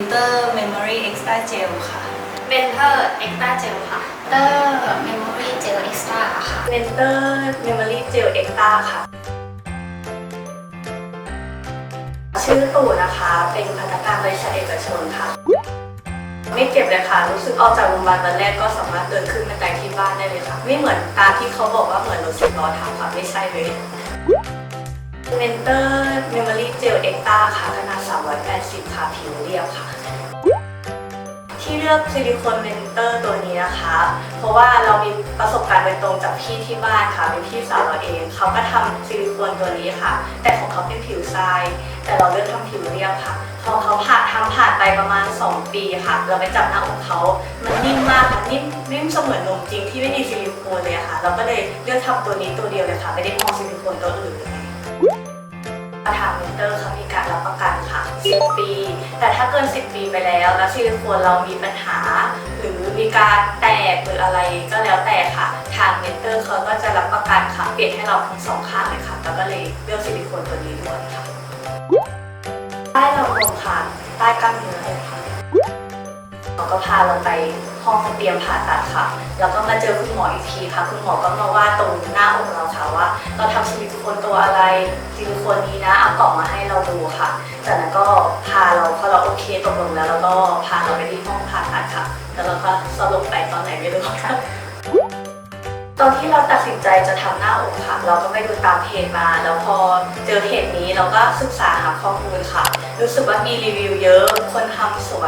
Mentor Memory Extra Gel ค่ะเมนเทอร์เอ็กซ์ตาเจลค่ะเตอร์เมมโมรี่เจลเอ็กซ์ตร้าค่ะเมนเตอร์เมมโมรี่เจลเอ็กซ์ตาค่ะ ชื่อตู่นะคะ เป็นพนักงานบริษัทเอกชนค่ะ ไม่เจ็บเลยค่ะ รู้สึกออกจากโรงพยาบาลวันแรกก็สามารถเดินขึ้นบันไดที่บ้านได้เลยค่ะ ไม่เหมือนตามที่เขาบอกว่าเหมือนรถสิบล้อทำค่ะ ไม่ใช่เลยเมนเตอร์เมมโมรี่เจลเอ็กซ์ตาค่ะขนาด 380 ค่ะผิวเรียบค่ะ ที่เลือกซิลิโคนเมนเตอร์ตัวนี้นะคะ เพราะว่าเรามีประสบการณ์โดยตรงจากพี่ที่บ้านค่ะเป็นพี่สาวเราเอง เขาก็ทำซิลิโคนตัวนี้ค่ะ แต่ของเขาเป็นผิวทราย แต่เราเลือกทำผิวเรียบค่ะพอเขาผ่าทำผ่านไปประมาณ 2 ปีค่ะ เราไปจับหน้าอกเขามันนิ่มมากค่ะนิ่มนิ่มเสมือนนมจริงที่ไม่มีซิลิโคนเลยค่ะ เราก็เลยเลือกทำตัวนี้ตัวเดียวเลยค่ะ ไม่ได้มองซิลิโคนตัวอื่นเลย เตอร์เขามีการรับประกันค่ะ 10 ปี แต่ถ้าเกิน 10 ปีไปแล้วแล้วซิลิโคนเรามีปัญหา หรือมีการแตกหรืออะไรก็แล้วแต่ค่ะ ทางเมนเตอร์เขาก็จะรับประกันค่ะ เปลี่ยนให้เราทั้งสองข้างเลยค่ะ แล้วก็เลยเลือกซิลิโคนตัวนี้ด้วยค่ะใต้เราลมค่ะใต้กล้ามเนื้อ พาเราไปห้องเตรียมผ่าตัดค่ะ แล้วก็มาเจอคุณหมออีกทีค่ะ คุณหมอก็มาว่าตรงหน้าอกเราค่ะว่า เราทำซิลิโคนตัวอะไรซิลิโคนนี้นะเอากล่องมาให้เราดูค่ะจากนั้นก็พาเราพอเราโอเคตกลงแล้ว แล้วก็พาเราไปที่ห้องผ่าตัดค่ะ แล้วเราก็สลบไปตอนไหนไม่รู้ค่ะตอนที่เราตัดสินใจจะทำหน้าอกค่ะ เราก็ไปดูตามเพจมา แล้วพอเจอเพจนี้เราก็ศึกษาหาข้อมูลค่ะ รู้สึกว่ามีรีวิวเยอะ คนทำสวย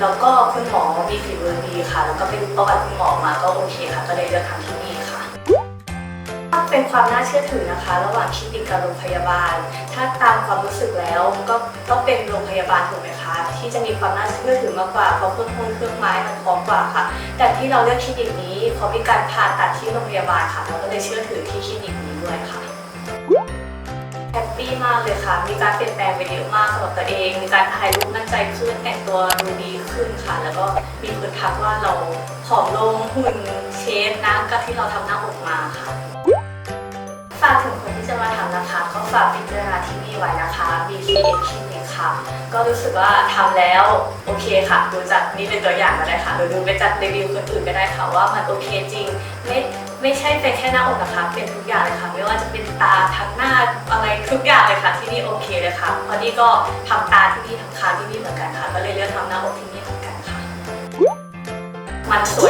แล้วก็คุณหมอมีฝีมือดีค่ะ แล้วก็ไปดูประวัติคุณหมอมาก็โอเคค่ะ ก็เลยเลือกทำที่นี่ค่ะ เป็นความน่าเชื่อถือนะคะ ระหว่างคลินิกกับโรงพยาบาล ถ้าตามความรู้สึกแล้วก็ต้องเป็นโรงพยาบาลถูกไหมคะ ที่จะมีความน่าเชื่อถือมากกว่าเพราะเครื่องมือเครื่องไม้มันพร้อมกว่าค่ะ แต่ที่เราเลือกคลินิกนี้เขามีการผ่าตัดที่โรงพยาบาลค่ะ เราก็เลยเชื่อถือที่คลินิกนี้ด้วยค่ะ ปี้มากเลยค่ะ มีการเปลี่ยนแปลงไปเยอะมากสำหรับตัวเอง มีการถ่ายรูปมั่นใจขึ้น แต่งตัวดูดีขึ้นค่ะ แล้วก็มีคนทักว่าเราผอมลงหุ่นเชฟนะกับที่เราทำหน้าอกมาค่ะ ฝากถึงคนที่จะมาทำนะคะ ก็ฝากพิจารณาที่นี่ไว้นะคะ BCS Clinic ค่ะ ก็รู้สึกว่าทำแล้วโอเคค่ะ ดูจากนี่เป็นตัวอย่างก็ได้ค่ะหรือดูไปจากรีวิวคนอื่นก็ได้ค่ะว่ามันโอเคจริงไม่ ไม่ใช่เป็นแค่หน้าอกนะคะ เป็นทุกอย่างเลยค่ะ ไม่ว่าจะเป็นตาทั้งหน้าอะไรทุกอย่างเลยค่ะ ที่นี่โอเคเลยค่ะเพราะนี่ก็ทำตาที่นี่ทำคางที่นี่เหมือนกันค่ะ ก็เลยเลือกทำหน้าอกที่นี่เหมือนกันค่ะ มันสวย